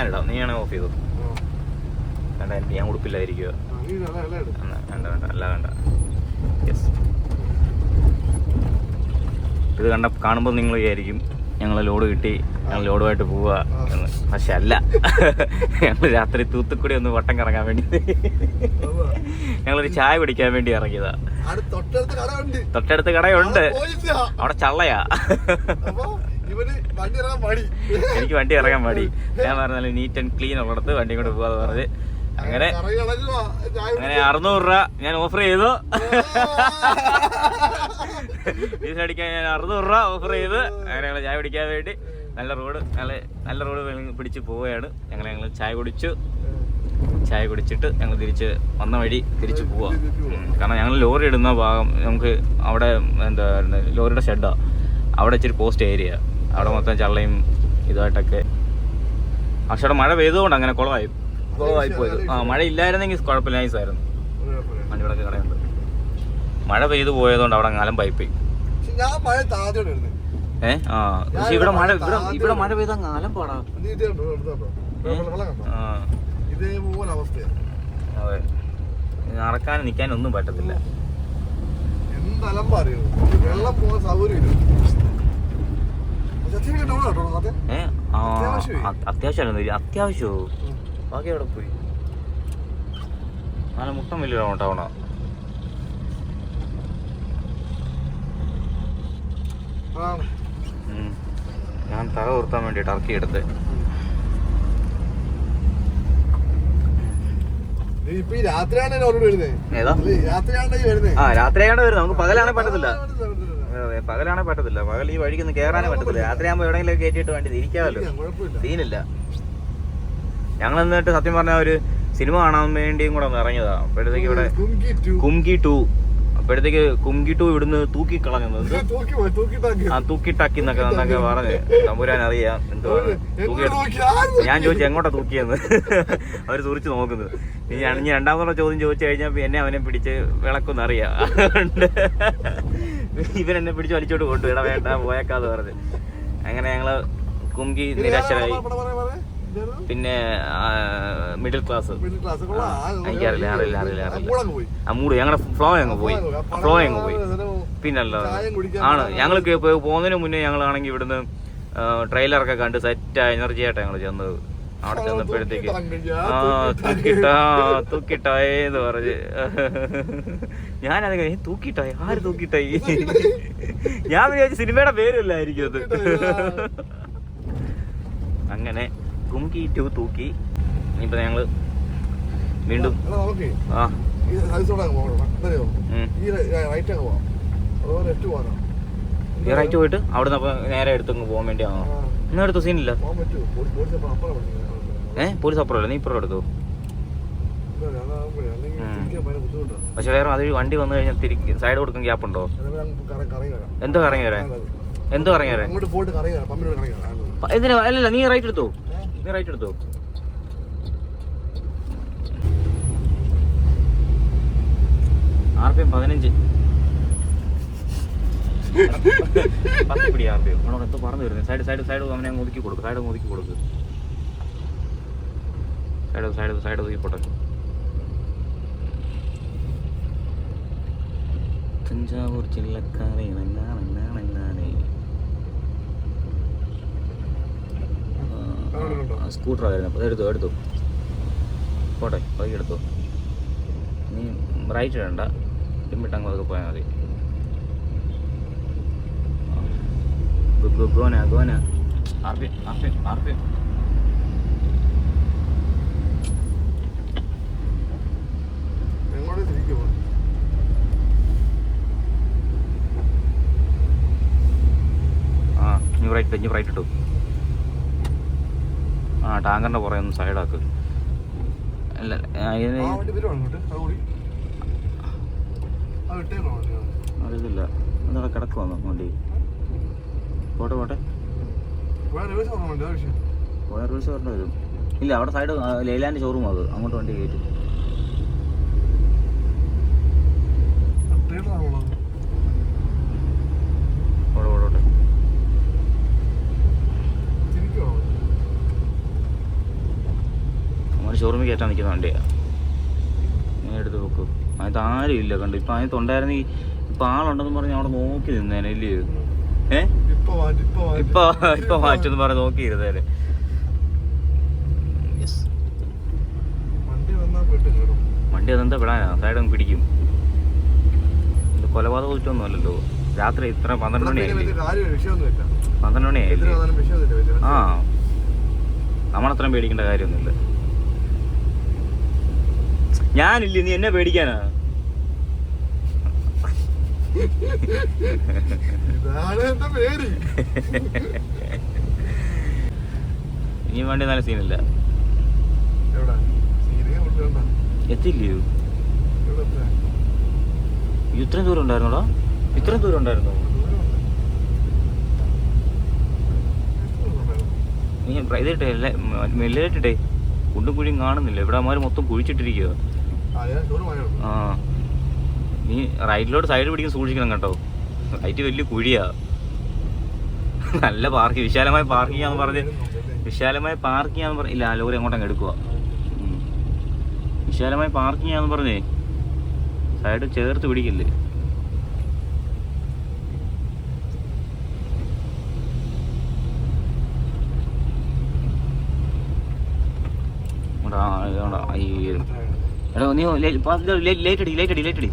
ഞാനിടാം. നീയാണ് ഓഫ് ചെയ്തു. വേണ്ട എനിക്ക് ഞാൻ ഉടുപ്പില്ലായിരിക്കുക വേണ്ട വേണ്ട അല്ല വേണ്ട. യെസ് ഇത് കണ്ട കാണുമ്പോൾ നിങ്ങൾ വിചാരിക്കും ഞങ്ങൾ ലോഡ് കിട്ടി ഞങ്ങൾ ലോഡുമായിട്ട് പോവുക എന്ന്. പക്ഷെ അല്ല. ഞങ്ങൾ രാത്രി തൂത്തുക്കുടി ഒന്ന് വട്ടം കറങ്ങാൻ വേണ്ടി. ഞങ്ങളൊരു ചായ പിടിക്കാൻ വേണ്ടി ഇറങ്ങിയതാ. തൊട്ടടുത്ത് കടയുണ്ട്. അവിടെ ചള്ളയാ. എനിക്ക് വണ്ടി ഇറങ്ങാൻ മടി. ഞാൻ പറഞ്ഞാലും നീറ്റ് ആൻഡ് ക്ലീൻ ഉള്ളിടത്ത് വണ്ടി കൊണ്ട് പോവാന്ന് പറഞ്ഞ്. അങ്ങനെ അങ്ങനെ. അറുന്നൂറ് രൂപ ഞാൻ ഓഫർ ചെയ്തു. ഡീസൽ അടിക്കാൻ ഞാൻ അറുന്നൂറ് രൂപ ഓഫർ ചെയ്ത്. അങ്ങനെ ഞങ്ങൾ ചായ പിടിക്കാൻ വേണ്ടി നല്ല റോഡ് നല്ല നല്ല റോഡ് പിടിച്ച് പോവുകയാണ്. ഞങ്ങൾ ഞങ്ങൾ ചായ കുടിച്ചു. ചായ കുടിച്ചിട്ട് ഞങ്ങൾ തിരിച്ച് വന്ന വഴി തിരിച്ച് പോവാം. കാരണം ഞങ്ങൾ ലോറി ഇടുന്ന ഭാഗം നമുക്ക് അവിടെ എന്താ ലോറിയുടെ ഷെഡാ അവിടെ ഇച്ചിരി പോസ്റ്റ് ഏരിയ അവിടെ മൊത്തം ചള്ളയും ഇതുമായിട്ടൊക്കെ. പക്ഷെ അവിടെ മഴ പെയ്തുകൊണ്ട് അങ്ങനെ കുളമായി കുളമായി പോയത്. ആ മഴ ഇല്ലായിരുന്നെങ്കിൽ കുഴപ്പമില്ല നൈസായിരുന്നു. ആയിരുന്നു കുഴപ്പമില്ല. കടയുണ്ട്. മഴ പെയ്തു പോയതുകൊണ്ട് അവിടെ കാലം പൈപ്പ് ഏ? ആ പക്ഷെ ഇവിടെ മഴ ഇവിടെ ഇവിടെ മഴ പെയ്ത കാലം പാടാ. ഇതേപോലെ അവസ്ഥയാണ് അതെ. നടക്കാനും നിൽക്കാനും ഒന്നും പറ്റത്തില്ല. എന്ത് അലമ്പ അറിയോ? വെള്ളം പോകാൻ സൗകര്യമില്ല സത്യം കേട്ടോ കേട്ടോ അതെ ഏ ആ അത്യാവശ്യമേ. അ- അത്യാവശ്യമായിരുന്നു അത്യാവശ്യമോ ബാക്കി അവിടെ പോയി നല്ല മുട്ടം വലിയ ടൗണാ. ഞാൻ തല ഉയർത്താൻ വേണ്ടി ടർക്കി എടുത്ത് രാത്രിയാണ് വരുന്നത് ഏതാ? രാത്രിയാണ് വരുന്നത് ആ രാത്രിയാണ് വരുന്നത് നമുക്ക് പകലാണെ പറ്റത്തില്ല. പകലാണെ പറ്റത്തില്ല. പകൽ ഈ വഴിക്ക് ഒന്ന് കയറാനേ പറ്റത്തില്ല. രാത്രിയാകുമ്പോൾ എവിടെയെങ്കിലും കയറ്റിയിട്ട് വേണ്ടി ഇരിക്കാമല്ലോ. സീനില്ല. ഞങ്ങൾ എന്നിട്ട് സത്യം പറഞ്ഞ ഒരു സിനിമ കാണാൻ വേണ്ടിയും കൂടെ ഒന്ന് ഇറങ്ങിയതാ. അപ്പോഴത്തേക്ക് ഇവിടെ കുംകി ടു. അപ്പോഴത്തേക്ക് കുംകി ടു ഇവിടുന്ന് തൂക്കി കളഞ്ഞത് തൂക്കി ടാക്കി ആ തൂക്കിട്ടാക്കി എന്നൊക്കെ എന്നൊക്കെ പറഞ്ഞ്. തമ്പുരാൻ അറിയാം എന്തോ തൂക്കി? ഞാൻ ചോദിച്ചു എങ്ങോട്ടാ തൂക്കിയെന്ന്? അവർ തുറിച്ച് നോക്കുന്നത്. ഇനി ഇനി രണ്ടാമതുള്ള ചോദ്യം ചോദിച്ചു കഴിഞ്ഞാൽ എന്നെ അവനെ പിടിച്ച് വിളക്കൊന്നറിയാം അതുകൊണ്ട് ഇവൻ എന്നെ പിടിച്ച് വലിച്ചോട്ട് കൊണ്ടു ഇട വേണ്ട പോയേക്കാന്ന് പറഞ്ഞ്. അങ്ങനെ ഞങ്ങൾ കുങ്കി നിരാശരായി. പിന്നെ മിഡിൽ ക്ലാസ്. എനിക്കറിയില്ല അറിയില്ല അറിയില്ല അറിയില്ല. ആ മൂട്. ഞങ്ങളുടെ ഫ്ലോ അങ്ങ് പോയി. ഫ്ലോ അങ്ങ് പോയി. പിന്നല്ല ആണ്. ഞങ്ങൾ പോകുന്നതിന് മുന്നേ ഞങ്ങളാണെങ്കിൽ ഇവിടുന്ന് ട്രെയിലറൊക്കെ കണ്ട് സെറ്റായ എനർജി ആയിട്ടാണ് ഞങ്ങൾ ചെന്നത്. അവിടെ ചെന്നപ്പോഴത്തേക്ക് ആ തൂക്കിട്ടാ തൂക്കിട്ടായേ എന്ന് പറഞ്ഞ്. ഞാനത് കഴിഞ്ഞ് തൂക്കിട്ടായി ആര് തൂക്കിട്ടായി ഞാൻ വിചാരിച്ച സിനിമയുടെ പേരല്ലായിരിക്കും അത്. അങ്ങനെ കുംകി ടു തൂക്കി. ഇപ്പൊ ഞങ്ങൾ വീണ്ടും ആ ഈ റൈറ്റ് പോയിട്ട് അവിടുന്ന് നിന്ന് നേരെ എടുത്തങ്ങ് പോകാൻ വേണ്ടിയാണോ? ഇന്നെടുത്തു എടുത്തു സീനില്ല. ഏ? പോലീസ് അപ്പുറമല്ല നീ ഇപ്പുറം ബുദ്ധിമുട്ടാണ്. പക്ഷെ വേറെ അതൊരു വണ്ടി വന്നു കഴിഞ്ഞാൽ തിരിക്ക് സൈഡ് കൊടുക്കാൻ ഗ്യാപ്പ് ഉണ്ടോ? എന്തോ കറങ്ങി വരാൻ? എന്തോ കറങ്ങി വരാൻ? എന്തിനാ? അല്ലല്ല നീ റൈറ്റ് എടുത്തോ? നീ റൈറ്റ് എടുത്തോ? ആർ പി എം പതിനഞ്ച്. പത്ത് പിടി ആർ പി എം എന്തോ പറഞ്ഞു വരുന്നത് സൈഡ് സൈഡ് സൈഡ് അവനെ ഒതുക്കി കൊടുക്കും. സൈഡ് ഒതുക്കി കൊടുക്കും. സൈഡ് സൈഡ് സൈഡ് ഒതുക്കി പോട്ടെ തഞ്ചാവൂർ നന്നാണ് സ്കൂട്ടർ ആയിരുന്നു എടുത്തു എടുത്തു. പോട്ടെ പതുക്കെ എടുത്തു. നീ റൈറ്റ് ഇടണ്ട പിമ്പിട്ട് അങ്ങ് അതൊക്കെ പോയാൽ മതി. ഗു- ഗു- ഗോന ഗോന. R P R P R P. എങ്ങോട്ട് തിരിക്കുമോ? ആ നീ റൈറ്റ് ഇനി റൈറ്റ് ഇട്ടു. ആ ടാങ്കറിന്റെ പുറകെ ഒന്ന് സൈഡാക്ക് അല്ല ആ, ഇതിന് ആ വണ്ടി വരുവാണ് ഇങ്ങോട്ട് അത് കൂടി. അത് ഇട്ടേക്കണോ വണ്ടി അറിയത്തില്ല കിടക്കുവാന്നോ വണ്ടി പോട്ടെ പോട്ടെ. പറഞ്ഞ പോയ റൂൾസ് പറഞ്ഞ വരും. ഇല്ല അവിടെ സൈഡ് ലൈലാൻഡ് ഷോറൂം അത്. അങ്ങോട്ട് വണ്ടി കയറ്റും. തിരിക്കുവാണോ ഷോറൂമിൽ കയറ്റാൻ നിൽക്കുന്ന വണ്ടിയാണ് ഞാൻ എടുത്ത് നോക്കൂ. അതിനകത്ത് ആരും ഇല്ല കണ്ടു? ഇപ്പം അതിനകത്ത് ഉണ്ടായിരുന്നെങ്കിൽ ഇപ്പം ആളുണ്ടെന്ന് പറഞ്ഞ് അവിടെ നോക്കി നിന്നേനെ ഇല്ലേ? ഏ? ഇപ്പൊ ഇപ്പൊ മാറ്റി ഇപ്പൊ ഇപ്പൊ മാറ്റെന്ന് പറഞ്ഞ് നോക്കിയിരുന്നേരെ യെസ് വണ്ടി വന്നാ വണ്ടി അതെന്താ വിടാനാ. സൈഡ് പിടിക്കും. കൊലപാതകം കുറ്റമൊന്നും അല്ലല്ലോ രാത്രി ഇത്ര പന്ത്രണ്ട് മണിയായില്ലേ? പന്ത്രണ്ട് മണിയായില്ലേ? ആ. നമ്മളത്രയും പേടിക്കേണ്ട കാര്യമൊന്നുമില്ല. ഞാനില്ലേ നീ എന്നെ പേടിക്കാനാ? ഇനി വണ്ടി നല്ല സീനില്ല. എത്തില്ലയോ ഇത്രയും ദൂരം ഉണ്ടായിരുന്നോടാ? ഇത്രയും ദൂരം ഉണ്ടായിരുന്നോ? നീ ഇതിട്ടെ മെല്ലിട്ടിട്ടെ കുണ്ടും കുഴിയും കാണുന്നില്ല. ഇവിടെ അമ്മമാര് മൊത്തം കുഴിച്ചിട്ടിരിക്കുക ആ, നീ റൈറ്റിലോട്ട് സൈഡ് പിടിക്കാൻ സൂക്ഷിക്കണം കേട്ടോ. റൈറ്റ് വലിയ കുഴിയാ. നല്ല പാർക്ക് വിശാലമായ പാർക്കിംഗ് ആന്ന് പറഞ്ഞ് വിശാലമായ പാർക്കിംഗ് ആന്ന് പറഞ്ഞ ഇല്ല ലോറി അങ്ങോട്ടങ്ങ് എടുക്കുക വിശാലമായ പാർക്കിംഗ് ആന്ന് പറഞ്ഞേ സൈഡ് ചേർത്ത് പിടിക്കില്ലേ? എടാ, നീ ലൈറ്റ് അടി ലൈറ്റ് അടി ലൈറ്റ് അടി.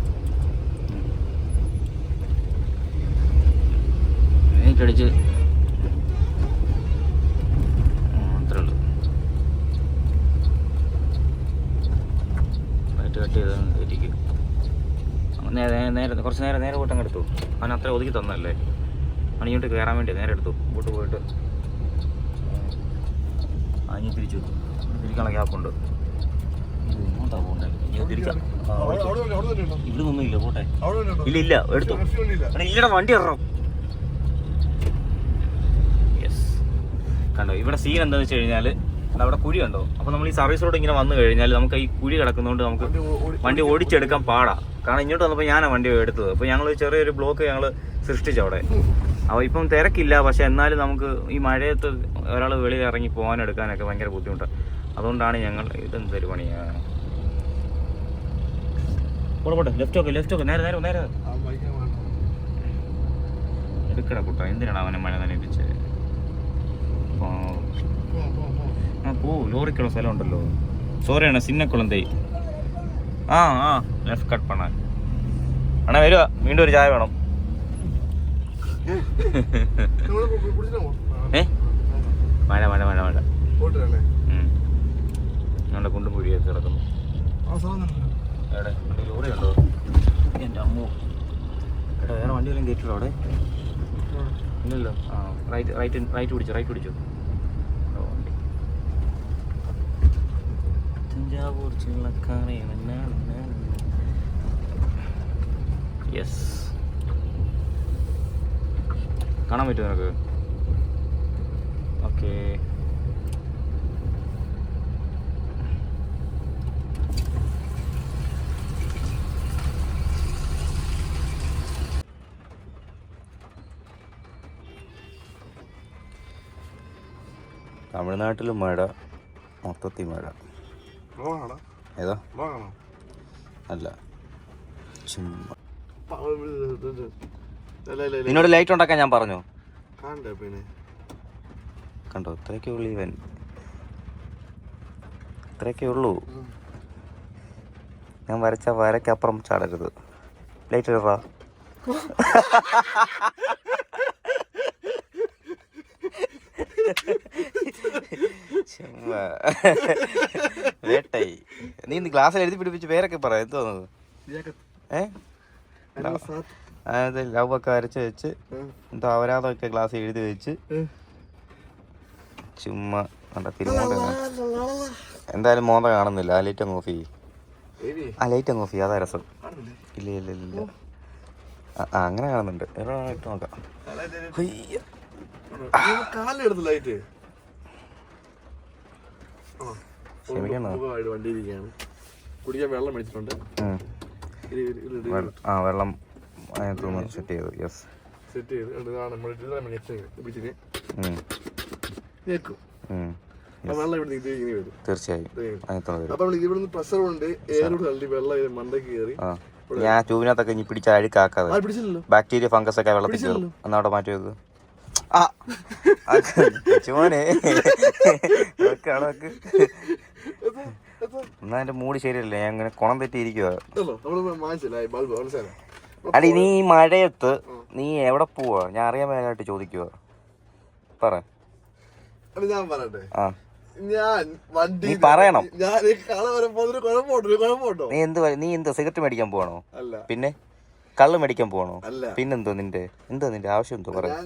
ലൈറ്റ് അടിച്ച് ആ, അത്രേ ഉള്ളൂ ലൈറ്റ് കട്ട് ചെയ്ത് ഇരിക്കും നേരെ നേരെ കുറച്ച് നേരെ നേരെ പോയിട്ട് അങ്ങ് എടുത്തു. അവൻ അത്ര ഒതുക്കി തന്നല്ലേ അവൻ ഇങ്ങോട്ട് കയറാൻ വേണ്ടി നേരെ എടുത്തു. ഇങ്ങോട്ട് പോയിട്ട് ഇനി തിരിച്ചു തിരിക്കാനുള്ള ഗ്യാപ്പുണ്ട് ഇങ്ങോട്ടാ പോകണ്ടേ? തിരിക്കാം? ഇവിടെ പോട്ടെ. ഇല്ല ഇല്ല എടുത്തു. ഇല്ലടാ വണ്ടി ഇറങ്ങും യെസ് കണ്ടോ ഇവിടെ സീൻ എന്താന്ന് വെച്ച് കഴിഞ്ഞാൽ അവിടെ കുഴി ഉണ്ടോ അപ്പോൾ നമ്മൾ ഈ സർവീസ് റോഡ് ഇങ്ങനെ വന്നു കഴിഞ്ഞാൽ നമുക്ക് ഈ കുഴി കിടക്കുന്നതുകൊണ്ട് നമുക്ക് വണ്ടി ഓടിച്ചെടുക്കാൻ പാടാ. കാരണം ഇങ്ങോട്ട് വന്നപ്പോൾ ഞാനാണ് വണ്ടി എടുത്തത്. അപ്പോൾ ഞങ്ങൾ ചെറിയൊരു ബ്ലോക്ക് ഞങ്ങൾ സൃഷ്ടിച്ചു അവിടെ. അപ്പോൾ ഇപ്പം തിരക്കില്ല. പക്ഷെ എന്നാലും നമുക്ക് ഈ മഴയത്ത് ഒരാൾ വെളിയിൽ ഇറങ്ങി പോകാൻ എടുക്കാനൊക്കെ ഭയങ്കര ബുദ്ധിമുട്ടാണ് അതുകൊണ്ടാണ് ഞങ്ങൾ ഇതെന്തൊരു പണിയാ? പോട്ടെ ലെഫ്റ്റ് ലെഫ്റ്റ് ഒക്കെ നേരെ നേരെ നേരെ. എടുക്കട കുട്ട. എന്തിനാണ് അവനെ മഴ നനയിപ്പിച്ചത്. ആ പോ. ലോറിക്കുള്ള സ്ഥലം ഉണ്ടല്ലോ. സോറിയാണ് സിന്നക്കുളം തൈ. ആ ആ. ലെഫ്റ്റ് കട്ട് പണ. അണ്ണാ വരുക വീണ്ടും ഒരു ചായ വേണം. ഏ? വേണ്ട. പോയിട്ട് വരണേ. ഉം. ഞങ്ങളുടെ കുണ്ടും കുഴിയൊക്കെ കിടക്കുന്നു. എവിടെ? ലോറി ഉണ്ടോ? എന്റെ അമ്മു. എടാ വേറെ വണ്ടി വല്ലതും കയറ്റില്ലോ അവിടെ? ഇല്ലല്ലോ. ആ റൈറ്റ് റൈറ്റ് റൈറ്റ് പിടിച്ചു റൈറ്റ് പിടിച്ചു ഓ, വണ്ടി. തഞ്ചാവൂർ യെസ് കാണാൻ പറ്റുമോ നിനക്ക്? ഓക്കെ തമിഴ്നാട്ടിലും മഴ മൊത്തത്തിൽ മഴ? ഏതാ? അല്ല. നിന്നോട് ലൈറ്റ് ഉണ്ടാക്കാൻ ഞാൻ പറഞ്ഞു. കണ്ടോ ഇത്രയൊക്കെ ഉള്ളു ഇവൻ. ഇത്രയൊക്കെ ഉള്ളൂ. ഞാൻ വരച്ച വരക്കപ്പുറം ചാടരുത്. ലൈറ്റ് ഇടറാ. ചുമ്മാ. വേട്ടായി നീ ഇന്ന് ക്ലാസ്സിൽ എഴുതി പിടിപ്പിച്ച് പേരൊക്കെ പറ എന്ത് തോന്നുന്നത്. അതായത് ലവ് ഒക്കെ വരച്ച് വെച്ച്. എന്തോ അവരാതൊക്കെ ക്ലാസ് എഴുതി വെച്ച്. ചുമ്മാ കണ്ട എന്തായാലും മോന്ത കാണുന്നില്ല. ആ ലൈറ്റ് അങ്ങ് ഓഫ് ചെയ്യ്. ആ ലൈറ്റ് അങ്ങ് ഓഫ് ചെയ്യ്. അതാ രസം? ഇല്ല ഇല്ല ഇല്ല ആ അങ്ങനെ കാണുന്നുണ്ട്. ഇട്ട് നോക്കാം അല്ല, ഇത് ഇത് ഹയ്യ. ഇത് കാലിലെടുത്ത് ലൈറ്റ് ആ. ക്ഷമിക്കണം. സുഖമായിട്ട് വണ്ടിയിരിക്കുകയാണ് കുടിക്കാൻ വെള്ളം മേടിച്ചിട്ടുണ്ട്. വെള്ള- ആ വെള്ളം അതിനകത്തൊന്ന് സെറ്റ് ചെയ്തു. യെസ് സെറ്റ് ചെയ്ത് ഇതാണ് നമ്മൾ പിടിച്ചിട്ട് തീർച്ചയായും. പ്രഷർ കൊണ്ട് എയറോട് തള്ളി വെള്ളം കയറി ഞാൻ ട്യൂബിനകത്തൊക്കെ ഇനി പിടിച്ച അഴുക്കാക്കാതെ. ബാക്ടീരിയ ഫംഗസ് ഒക്കെ വെള്ളത്തിൽ കയറും. എന്നാ മാറ്റി വെക്ക് ചുമോനെ എന്നാ എന്റെ മൂടി ശരിയല്ലേ? ഞാൻ ഇങ്ങനെ കുണം തെറ്റിയിരിക്കുക അടി നീ ഈ മഴയത്ത് നീ എവിടെ പോവാ? ഞാൻ അറിയാൻ മേലായിട്ട് ചോദിക്കുക പറ. ഞാൻ പറയട്ടെ. ആ. ഞാൻ വണ്ടി നീ പറയണം. ഞാൻ കള വരുമ്പോ കുഴപ്പമുണ്ടോ? നീ എന്ത് നീ എന്ത് സിഗരറ്റ് മേടിക്കാൻ പോവാണോ? അല്ല. പിന്നെ? കള്ള് മേടിക്കാൻ പോണോ? പിന്നെന്തോ നിന്റെ എന്തോ നിന്റെ ആവശ്യം എന്തോ പറയാം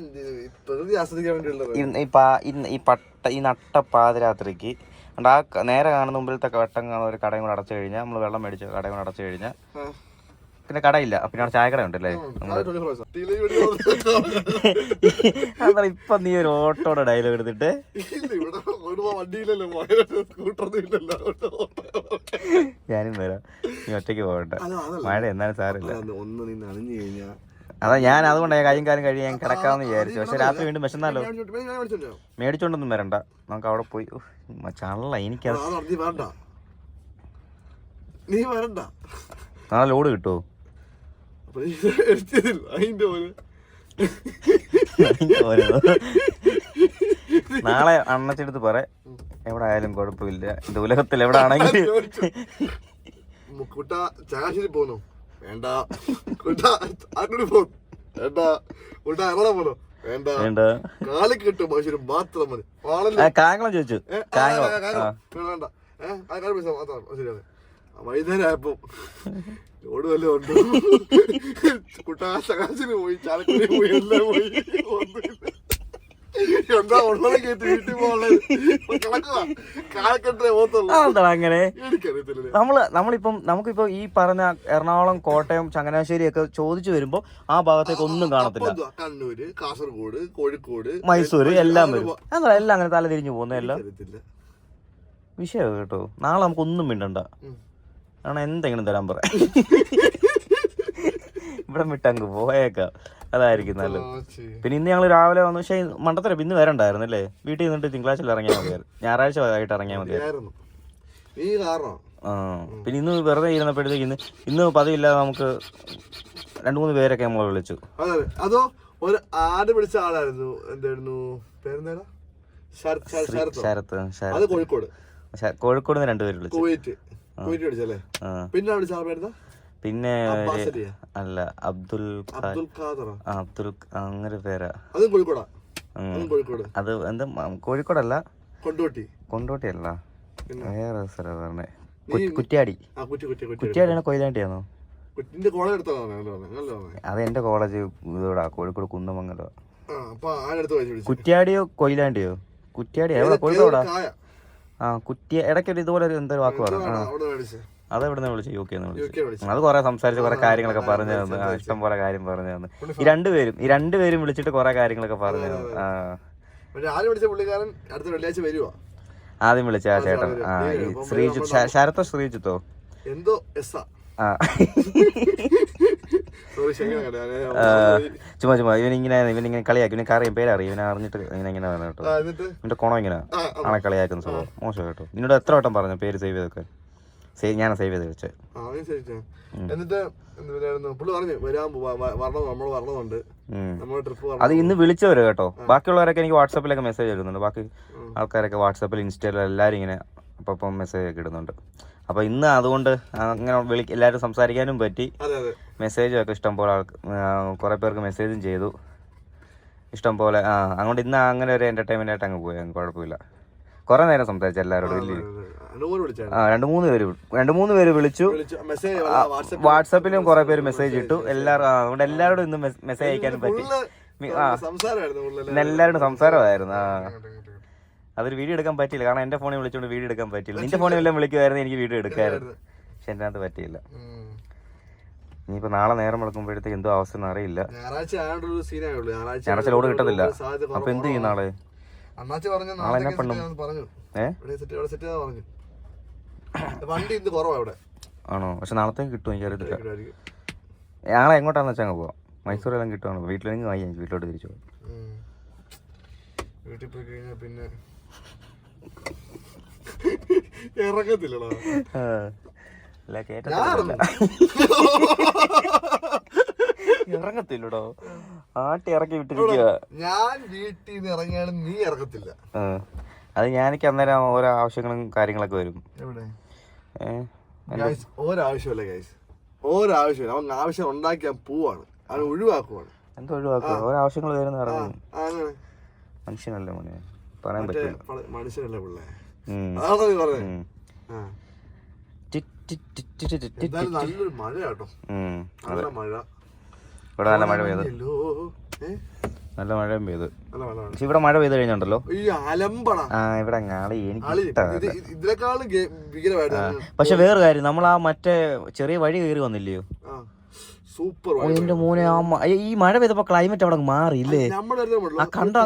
ഈ പട്ട ഈ നട്ട പാതിരാത്രിക്ക് ആ നേരെ കാണുന്ന മുമ്പിലത്തെ വട്ടം കാണുന്ന ഒരു കടയും കൂടെ അടച്ചു കഴിഞ്ഞാൽ നമ്മൾ വെള്ളം മേടിച്ച് കടയും കൂടെ അടച്ചു കഴിഞ്ഞാൽ പിന്നെ കടയില്ല. പിന്നെ അവിടെ ചായക്കട ഉണ്ടല്ലേ? ആ, 24 hours ആ. ടീലേ വീഡിയോ അതാ ഇപ്പൊ നീ ഒരു ഓട്ടോടെ ഡയലോഗ് എടുത്തിട്ട് വണ്ടിയില്ലല്ലോ സ്കൂട്ടറൊന്നും ഇല്ലല്ലോ ഞാനും വരാം. നീ ഒറ്റയ്ക്ക് അതല്ല. മഴ എന്നാലും സാറില്ല ഒന്ന് നിന്ന് അണിഞ്ഞു കഴിഞ്ഞാ അതാ ഞാൻ അതുകൊണ്ട് കാര്യം കാര്യം കഴിയും ഞാൻ കിടക്കാമെന്ന് വിചാരിച്ചു. പക്ഷെ രാത്രി വീണ്ടും വിശന്നാലോ? മേടിച്ചോണ്ടൊന്നും വരണ്ട. നമുക്ക് അവിടെ പോയി. ചള്ള എനിക്കത് നീ വരണ്ട. നാളെ ലോഡ് കിട്ടുമോ അതിന്റെ പോലെ. നാളെ അണ്ണച്ചെടുത്ത് പറ. എവിടെ ആയാലും കുഴപ്പമില്ല. ഇത് ഉലകത്തിൽ എവിടെ ആണെങ്കിലും കുട്ട പോന്നു? വേണ്ട. കുട്ട അങ്ങോട്ട് വേണ്ട. കുട്ട എറണാകുളം പോണോ വേണ്ട. വേണ്ട. കാലി കിട്ടും മാത്രം മതി. കായംകുളം ചോദിച്ചു. വേണ്ട, വേണ്ട. ഏഹ് ആ കാര്യം പൈസ മാത്രം ശരിയാണ് വൈകുന്നേരം ആയപ്പോ ലോഡ് വല്ലതും ഉണ്ടോ. കുട്ട ചങ്ങാശ്ശേരി പോയി ചാലക്കുടി പോയി എല്ലാം പോയി. ഒന്നുമില്ല. എന്താ ഉള്ളത് കേട്ട് വീട്ടിൽ അങ്ങനെ? നമ്മൾ നമ്മളിപ്പം നമുക്കിപ്പോ ഈ പറഞ്ഞ എറണാകുളം കോട്ടയം ചങ്ങനാശ്ശേരി ഒക്കെ ചോദിച്ചു വരുമ്പോ ആ ഭാഗത്തേക്ക് ഒന്നും കാണത്തില്ല. കണ്ണൂര് കാസർഗോഡ് കോഴിക്കോട് മൈസൂര് എല്ലാം വരും. എന്താ എല്ലാം അങ്ങനെ തല തിരിഞ്ഞു പോകുന്ന എല്ലാം? അറിയത്തില്ല വിഷയം കേട്ടോ. നാളെ നമുക്ക് ഒന്നും മിണ്ടണ്ട. കാരണം എന്തെങ്കിലും തരാൻ പറ. ഇവിടെ വിട്ടങ്ങ് പോയേക്കാം. അതായിരിക്കും നല്ലത്. പിന്നെ ഇന്ന് ഞങ്ങൾ രാവിലെ വന്നു. പക്ഷേ മണ്ടത്തര ഇന്ന് വരണ്ടായിരുന്നു അല്ലേ? വീട്ടിൽ നിന്നിട്ട് തിങ്കളാഴ്ച ഇറങ്ങിയാൽ മതിയായിരുന്നു. ഞായറാഴ്ച ആയിട്ട് ഇറങ്ങിയാൽ മതിയായിരുന്നു. ആ പിന്നെ ഇന്ന് വെറുതെ ഇരുന്നപ്പോഴത്തേക്ക് ഇന്ന് ഇന്ന് പതിവില്ലാതെ നമുക്ക് രണ്ടു മൂന്ന് പേരൊക്കെ നമ്മൾ വിളിച്ചു. അതെ ഒരു ആട് പിടിച്ച ആളായിരുന്നു. എന്തായിരുന്നു? പേരെന്താ ശരത് ശരത് ശരത്തോ? കോഴിക്കോട്. കോഴിക്കോട് നിന്ന് രണ്ടുപേര് വിളിച്ചു. പിന്നെ വിളിച്ച ആൾ പേരെന്താ? പിന്നെ അല്ല? അബ്ദുൽ അബ്ദുൽ ഖാദർ അബ്ദുൽ അങ്ങനെ പേരാ അത് കോഴിക്കോടാ. അതും കോഴിക്കോട്. അത് എന്താ കോഴിക്കോടല്ല. കൊണ്ടോട്ടി. കൊണ്ടോട്ടിയല്ല അല്ല. വേറെ സ്ഥലം പറഞ്ഞേ കുറ്റിയാടി കുറ്റ്യാടി. ആ കുറ്റി കുറ്റി കുറ്റി കൊയിലാണ്ടിയാണോ? അത് എന്റെ കോളേജ് ഇതോടാ കോഴിക്കോട് കുന്നമംഗലോ. കുറ്റിയാടിയോ കൊയിലാണ്ടിയോ? കുറ്റ്യാടി കോഴിക്കോടാ? ആ കുറ്റിയ ഇടയ്ക്കൊരു ഇതുപോലെ എന്തൊരു വാക്ക് പറഞ്ഞു അത് എവിടെ നിന്ന് വിളിച്ചു. യു കെ വിളിച്ചു. അത് കുറെ സംസാരിച്ച് കുറെ കാര്യങ്ങളൊക്കെ പറഞ്ഞു തന്നു. ഇഷ്ടം പോലെ കാര്യം പറഞ്ഞു തന്നു. ഈ രണ്ടുപേരും ഈ രണ്ടുപേരും വിളിച്ചിട്ട് കുറെ കാര്യങ്ങളൊക്കെ പറഞ്ഞു തന്നു. അടുത്ത വെള്ളിയാഴ്ച വരുവാ? ആദ്യം വിളിച്ച ആ ചേട്ടൻ. ആ ശ്രീജിത്ത് ശരത്ത ശ്രീജിത്തോ? എന്തോ എസ് ആ. ചുമ്മാ ചുമ്മാ. ഇവനിങ്ങനെ ഇവനിങ്ങനെ കളിയാക്കി. ഇവനെ അറിയാം. പേരറിയും ഇവനെ അറിഞ്ഞിട്ട് ഇങ്ങനെ ഇങ്ങനെ പറഞ്ഞു കേട്ടോ. എന്നിട്ട്? കുണം ഇങ്ങനെ. ആണെ ആളെ കളിയാക്കുന്ന സ്വഭാവം മോശം കേട്ടോ. നിന്നോട് എത്ര വട്ടം പറഞ്ഞു പേര് സേവ് ചെയ്തൊക്കെ? സേവ് ഞാൻ സേവ് ചെയ്ത് വെച്ചത്. എന്നിട്ട് പുള്ളി പറഞ്ഞു വരാൻ വരണം നമ്മൾ വരണമുണ്ട് നമ്മൾ ട്രിപ്പ് ട്രിപ്പ് അത് ഇന്ന് വിളിച്ചവര് കേട്ടോ. ബാക്കിയുള്ളവരൊക്കെ എനിക്ക് വാട്സാപ്പിലൊക്കെ മെസ്സേജ് ഇടുന്നുണ്ട് ബാക്കി ആൾക്കാരൊക്കെ വാട്സാപ്പിൽ ഇൻസ്റ്റയിലും എല്ലാവരും ഇങ്ങനെ അപ്പം മെസ്സേജ് ഒക്കെ ഇടുന്നുണ്ട്. അപ്പൊ ഇന്ന് അതുകൊണ്ട് അങ്ങനെ വിളി എല്ലാവരും സംസാരിക്കാനും പറ്റി. മെസ്സേജും ഒക്കെ ഇഷ്ടം പോലെ കുറേ പേർക്ക് മെസ്സേജും ചെയ്തു. ഇഷ്ടം പോലെ ആ അതുകൊണ്ട് ഇന്ന് അങ്ങനെ ഒരു എന്റർടൈൻമെന്റ് ആയിട്ട് അങ്ങ് പോയി. കുഴപ്പമില്ല. കുറെ നേരം സംസാരിച്ചു എല്ലാവരോടും വലിയ രണ്ട് മൂന്ന് പേര് രണ്ട് മൂന്ന് പേര് വിളിച്ചു. വാട്സാപ്പിലും കുറേ പേര് മെസ്സേജ് ഇട്ടു. എല്ലാവരും അതുകൊണ്ട് എല്ലാവരോടും ഇന്ന് മെസ്സേജ് അയക്കാൻ പറ്റി. എല്ലാവരോടും സംസാരമായിരുന്നു. ആ. അതൊരു വീഡിയോ എടുക്കാൻ പറ്റില്ല കാരണം എന്റെ ഫോണിൽ വിളിച്ചോണ്ട് വീഡിയോ എടുക്കാൻ പറ്റില്ല നിന്റെ ഫോണിൽ എല്ലാം വിളിക്കുമായിരുന്നു എനിക്ക് വീഡിയോ എടുക്കാറ് പക്ഷെ എന്റെ അകത്ത് പറ്റിയില്ല. ഇനിയിപ്പോ നാളെ നേരം വിളക്കുമ്പോഴത്തേക്ക് എന്തോ അവസ്ഥ എന്ന് അറിയില്ല. ഞായറാഴ്ച ലോഡ് കിട്ടത്തില്ല. അപ്പൊ എന്ത് ചെയ്യും നാളെ? നാളെ എന്നാ പണ്ണും? പറഞ്ഞു. വണ്ടി ഇന്ന് കുറവാ ഇവിടെ. ആണോ? പക്ഷെ നാളത്തേക്ക് കിട്ടും എനിക്ക് അറിയത്തില്ല ഞങ്ങളെ എങ്ങോട്ടാന്ന് വെച്ചാൽ അങ്ങ് പോവാം. മൈസൂരെല്ലാം കിട്ടുവാണ്. വീട്ടിലെങ്കിൽ വായി എനിക്ക് വീട്ടിലോട്ട് തിരിച്ചു പോകാം. വീട്ടിൽ പോയി കഴിഞ്ഞാൽ പിന്നെ ഇറങ്ങത്തില്ലടാ. അല്ല ആട്ടി ഇറക്കി വിട്ടിരിക്കുക ഞാൻ വീട്ടിൽ നിന്ന് ഇറങ്ങിയാലും നീ ഇറങ്ങത്തില്ല. അത് ഞാനെനിക്ക് അന്നേരം ഓരോ ആവശ്യങ്ങളും കാര്യങ്ങളൊക്കെ വരും. എവിടെ? ഗൈസ് ഒരാവശ്യമല്ല ഗൈസ് ഒരാവശ്യമില്ല. അവൻ ആവശ്യം ഉണ്ടാക്കിയാൻ പോവാണ്. അവൻ ഒഴിവാക്കുവാണ്. എന്തോ ഒഴിവാക്കുക? ഓരോ ആവശ്യങ്ങൾ വരുന്ന ആ, അങ്ങനെ. മനുഷ്യനല്ലേ മോനെ? പറയാൻ പറ്റില്ല മനുഷ്യനല്ലേ പിള്ളേ. അതാണോ നീ പറഞ്ഞത് നല്ലൊരു മഴ കേട്ടോ നല്ല മഴ. ഇവിടെ നല്ല മഴ പെയ്ത്? നല്ല മഴയും പെയ്ത്. പക്ഷെ ഇവിടെ മഴ പെയ്ത് കഴിഞ്ഞുണ്ടല്ലോ. ആ ഇവിടെ ആളെ എനിക്ക് പക്ഷെ വേറെ കാര്യം നമ്മൾ ആ മറ്റേ ചെറിയ വഴി കയറി വന്നില്ലയോ? സൂപ്പർ എന്റെ മോനെ ആ ഈ മഴ പെയ്തപ്പോ ക്ലൈമറ്റ് അവിടെ മാറിയില്ലേ? ആ, കണ്ട-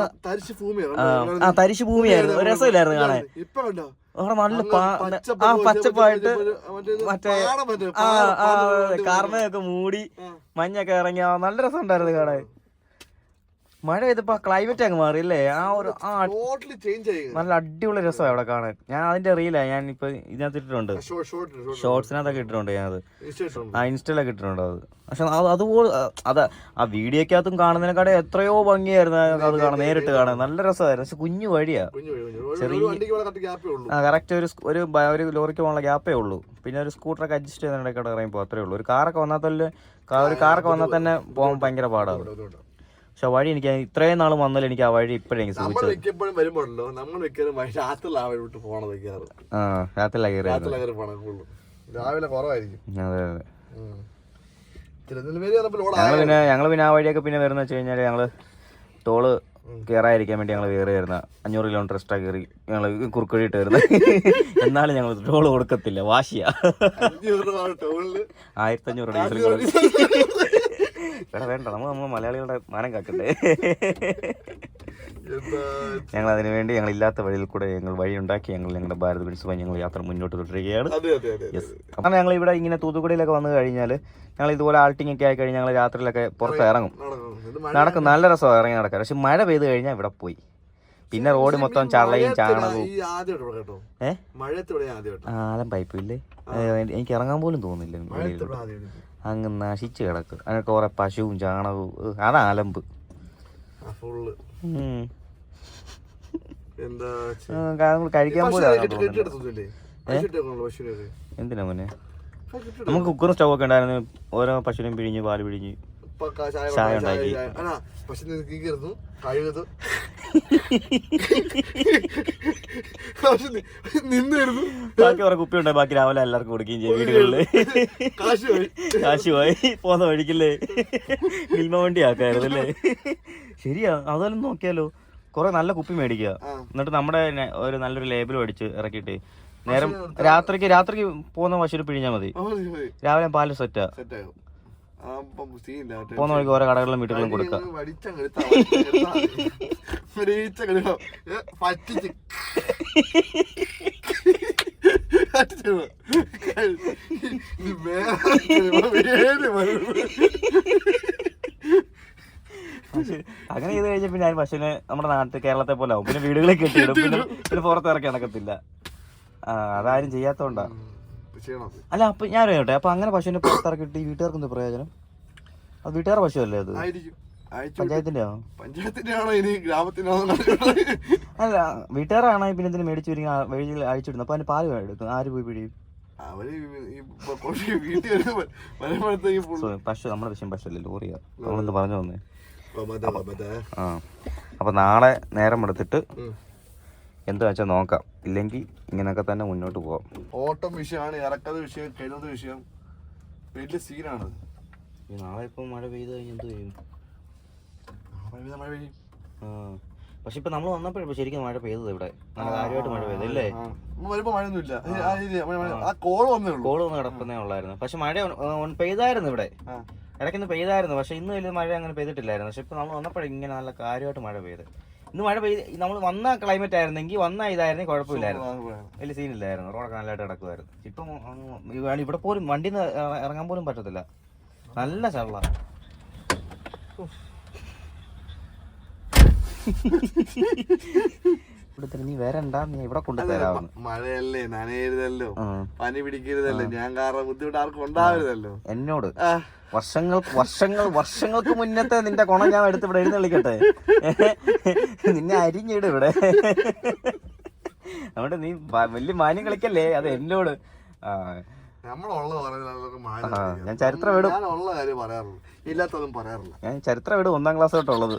ആ, തരിശു ഭൂമിയായിരുന്നു. രസമില്ലായിരുന്നു കാണാൻ. അവിടെ നല്ല ആ പച്ചപ്പായിട്ട് മറ്റേ ആ ആ കാർമയൊക്കെ മൂടി മഞ്ഞൊക്കെ ഇറങ്ങി. നല്ല രസം ഉണ്ടായിരുന്നു കാണാൻ. മഴ പെയ്തപ്പോ ക്ലൈമറ്റ് അങ്ങ് മാറി അല്ലേ ആ ഒരു ആ ടോട്ടലി ചേഞ്ച് ആയി. നല്ല അടിപൊളി രസമാണ് അവിടെ കാണാൻ. ഞാൻ അതിന്റെ റീലാ ഞാൻ ഇപ്പൊ ഇതിനകത്ത് ഇട്ടിട്ടുണ്ട്. ഷോർട്സിനകത്തൊക്കെ ഇട്ടിട്ടുണ്ട് ഞാൻ അത് ആ ഇൻസ്റ്റയിലൊക്കെ ഇട്ടിട്ടുണ്ട് അത്. പക്ഷെ അത് അതുപോലെ അത് ആ വീഡിയോക്കകത്തും കാണുന്നതിനെക്കാടെ എത്രയോ ഭംഗിയായിരുന്നു അത് കാണാൻ നേരിട്ട് കാണാൻ. നല്ല രസമായിരുന്നു. പക്ഷെ കുഞ്ഞു വഴിയാ. ചെറിയ ആ കറക്റ്റ് ഒരു ഒരു ഒരു ലോറിക്ക് പോകാനുള്ള ഗ്യാപ്പേ ഉള്ളൂ. പിന്നെ ഒരു സ്കൂട്ടറൊക്കെ അഡ്ജസ്റ്റ് ചെയ്യുന്നതിനൊക്കെ ഇറങ്ങി പോകും അത്രേ ഉള്ളൂ. ഒരു കാറൊക്കെ വന്നാൽ തന്നെ ഒരു കാറൊക്കെ വന്നാൽ തന്നെ പോകാൻ ഭയങ്കര പാടാണ് പക്ഷെ വഴി എനിക്ക് ഇത്രയും നാൾ വന്നാലും എനിക്ക് ആ വഴി ഇപ്പോഴെനിക്ക് നമ്മൾ സൂചിച്ചത് മിക്കപ്പോഴും വരുമ്പോഴല്ലോ നമ്മൾ ആ വഴി വിട്ട് പോകണം വെക്കാറ് ആ പോകണം കൂടുതലും രാവിലെ കുറവായിരിക്കും. അതെ അതെ ഉം. ഞങ്ങൾ പിന്നെ ഞങ്ങൾ പിന്നെ ആ വഴിയൊക്കെ പിന്നെ വരുന്ന വെച്ച് കഴിഞ്ഞാൽ ഞങ്ങൾ ടോൾ കയറാതിരിക്കാൻ വേണ്ടി ഞങ്ങൾ കയറി വരുന്ന അഞ്ഞൂറ് കിലോമീറ്റർ എക്സ്ട്രാ കയറി ഞങ്ങൾ കുറുക്കുഴിയിട്ട് വരുന്നത് എന്നാലും ഞങ്ങൾ ടോൾ കൊടുക്കത്തില്ല. വാശിയാ. ആയിരത്തി അഞ്ഞൂറ് വേണ്ട. നമ്മൾ നമ്മൾ മലയാളികളുടെ മാനം കാക്കട്ടെ ഞങ്ങൾ അതിനുവേണ്ടി ഞങ്ങൾ ഇല്ലാത്ത വഴിയിൽ കൂടെ ഞങ്ങൾ വഴി ഉണ്ടാക്കി ഞങ്ങൾ ഞങ്ങളുടെ ഭാരത് ബിൻസുമായി ഞങ്ങൾ യാത്ര മുന്നോട്ട് തുടരുകയാണ്. അങ്ങനെ ഞങ്ങൾ ഇവിടെ ഇങ്ങനെ തൂത്തുക്കുടിയിലൊക്കെ വന്നു കഴിഞ്ഞാൽ ഞങ്ങൾ ഇതുപോലെ ആൾട്ടിങ് ഒക്കെ ആയി കഴിഞ്ഞാൽ ഞങ്ങൾ രാത്രിയിലൊക്കെ പുറത്ത് ഇറങ്ങും. നടക്കും. നല്ല രസമാണ് ഇറങ്ങി നടക്കാം പക്ഷെ മഴ പെയ്ത് കഴിഞ്ഞാൽ ഇവിടെ പോയി. പിന്നെ റോഡ് മൊത്തം ചള്ളയും ചാണകവും. ആലം പൈപ്പ് ഇല്ലേ? എനിക്ക് ഇറങ്ങാൻ പോലും തോന്നില്ല അങ്ങ് നശിച്ച് കിടക്കും. അങ്ങനെ കുറെ പശുവും ചാണകവും ഉഹ്, എന്താ കഴിക്കാൻ എന്തിനാ മോനെ? നമുക്ക് കുക്കറും സ്റ്റവ് ഒക്കെ ഉണ്ടായിരുന്നു. ഓരോ പശുവിനും പിഴിഞ്ഞ് പാൽ പിഴിഞ്ഞ് ചായ ഉണ്ടാക്കി. പക്ഷെ നി- നിന്നിരുന്നു ബാക്കി കുറെ കുപ്പി ഉണ്ടായി ബാക്കി രാവിലെ എല്ലാവർക്കും കൊടുക്കുകയും ചെയ്യും വീടുകളിൽ. കാശ് പോയി. പോന്ന വഴിക്കില്ലേ. മിൽമ വണ്ടി ആക്കായിരുന്നു അല്ലേ? ശരിയാ. അതെല്ലാം നോക്കിയാലോ. കുറെ നല്ല കുപ്പി മേടിക്കുക. എന്നിട്ട് നമ്മുടെ ഒരു നല്ലൊരു ലേബിൾ മേടിച്ച് ഇറക്കിയിട്ട് നേരം രാത്രിക്ക് രാത്രിക്ക് പോകുന്ന പശുവിന് പിഴിഞ്ഞാൽ മതി. രാവിലെ പാൽ സെറ്റാ പോകുന്ന വഴിക്ക് ഓരോ കടകളിലും വീട്ടിലും കൊടുക്കുക അങ്ങനെ ചെയ്ത് കഴിഞ്ഞാൽ പിന്നെ ഞാൻ പശുവിനെ നമ്മുടെ നാട്ടിൽ കേരളത്തെ പോലെ ആവും. പിന്നെ വീടുകളിൽ കെട്ടിയിടും. പിന്നെ പിന്നെ പുറത്ത് ഇറക്കി നടക്കത്തില്ല. ആ അതാരും ചെയ്യാത്തോണ്ടാ. അല്ല അപ്പൊ ഞാൻ അറിയട്ടെ. അപ്പൊ അങ്ങനെ പശുവിനെ പുറത്തിറക്കിയിട്ട് വീട്ടുകാർക്ക് എന്ത് പ്രയോജനം? അത് വീട്ടുകാരുടെ പശു അല്ലേ അത്? പഞ്ചായത്തിന്റെ ആണോ പഞ്ചായത്തിന്റെ ആണോ ഇനി ഗ്രാമത്തിനാണോ അല്ല വീട്ടുകാരാണ് പിന്നെ ഇതിന് മേടിച്ചു വരിക വഴിയിൽ അഴിച്ചിടുന്നു അപ്പൊ അതിന് പാൽ എടുക്കും ആര് പോയി പിടിയും? അവർ വീട്ടിൽ പശു നമ്മുടെ വിഷയം പശു അല്ലേ ലോറിയാ നമ്മളെന്ത് പറഞ്ഞു വന്നേ. ആ. അപ്പൊ നാളെ നേരം എടുത്തിട്ട്. എന്ത് വെച്ചാൽ നോക്കാം. ഇല്ലെങ്കിൽ ഇങ്ങനെയൊക്കെ തന്നെ മുന്നോട്ട് പോവാം. ഓട്ടം വിഷയമാണ് ഇറക്കത് വിഷയം കരുത് വിഷയം. വലിയ സീനാണ് ഈ നാളെ ഇപ്പൊ മഴ പെയ്ത് കഴിഞ്ഞാൽ എന്ത് ചെയ്യും? മഴ പെയ്യും. ആ. പക്ഷെ ഇപ്പൊ നമ്മൾ വന്നപ്പോഴും ശരിക്കും മഴ പെയ്തത് ഇവിടെ. നല്ല കാര്യമായിട്ട് മഴ പെയ്തു അല്ലേ വരുമ്പോ മഴയൊന്നുമില്ല. ആ, മഴ- മഴ- കോൾ വന്നേ കോൾ ഒന്ന് കിടക്കുന്നേ ഉള്ളായിരുന്നു. പക്ഷെ മഴ പെയ്തായിരുന്നു ഇവിടെ. ഇടയ്ക്കൊന്ന് പെയ്തായിരുന്നു. പക്ഷെ ഇന്ന് വലിയ മഴ അങ്ങനെ പെയ്തിട്ടില്ലായിരുന്നു. പക്ഷെ ഇപ്പൊ നമ്മൾ വന്നപ്പോഴും ഇങ്ങനെ നല്ല കാര്യമായിട്ട് മഴ പെയ്ത്. ഇന്ന് മഴ പെയ്ത് നമ്മൾ വന്ന ക്ലൈമറ്റ് ആയിരുന്നെങ്കിൽ വന്ന ഇതായിരുന്നെങ്കിൽ കുഴപ്പമില്ലായിരുന്നു. വലിയ സീനില്ലായിരുന്നു റോഡൊക്കെ നല്ലതായിട്ട് കിടക്കുമായിരുന്നു ഇപ്പം ഇവിടെ- പോലും വണ്ടി ഇറങ്ങാൻ പോലും പറ്റത്തില്ല. നല്ല ചള്ള. നീ വരണ്ട നീ ഇവിടെ കൊണ്ടുതരാവുന്നു മഴയല്ലേ നനയരുതല്ലോ. പനി പിടിക്കരുതല്ലോ ഞാൻ കാരണം ബുദ്ധിമുട്ട് ആർക്കും ഉണ്ടാവരുതല്ലോ. എന്നോട് വർഷങ്ങൾ വർഷങ്ങൾ വർഷങ്ങൾക്ക് മുന്നത്തെ നിന്റെ ഗുണം ഞാൻ എടുത്ത് ഇവിടെ എഴുന്നള്ളിക്കട്ടെ. നിന്നെ അരിഞ്ഞിട് ഇവിടെ. അതുകൊണ്ട് നീ വലിയ മാന്യം കളിക്കല്ലേ അത് എന്നോട്. ഞാൻ ചരിത്രം വിടും. ഇല്ലാത്തതും പറയാറില്ല. ഞാൻ ചരിത്രം വിടും ഒന്നാം ക്ലാസ് തൊട്ടുള്ളത്.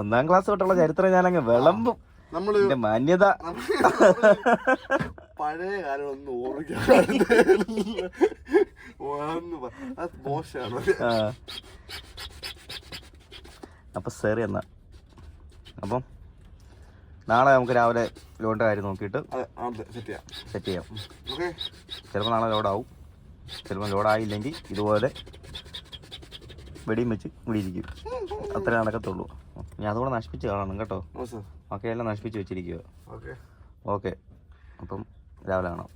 ഒന്നാം ക്ലാസ് തൊട്ടുള്ള ചരിത്രം ഞാൻ അങ്ങ് വിളമ്പും. നമ്മൾ മാന്യത. പഴയ കാലം ഓർമ്മിക്കാൻ ഒന്ന് മോശമാണ്. അപ്പൊ ശരി എന്നാ. അപ്പം നാളെ നമുക്ക് രാവിലെ ലോണിന്റെ കാര്യം നോക്കിയിട്ട് സെറ്റ് ചെയ്യാം. ചിലപ്പോൾ നാളെ ലോഡാവും ചിലപ്പോൾ ലോഡായില്ലെങ്കിൽ ഇതുപോലെ വെടിയും വെച്ച് ഇവിടെ ഇരിക്കും അത്രേ നടക്കത്തുള്ളൂ. ഞാൻ അതുകൂടെ നശിപ്പിച്ച് കാണണം കേട്ടോ. ഓക്കെ എല്ലാം നശിപ്പിച്ച് വെച്ചിരിക്കുക ഓക്കെ. ഓക്കെ. അപ്പം രാവിലെ കാണാം.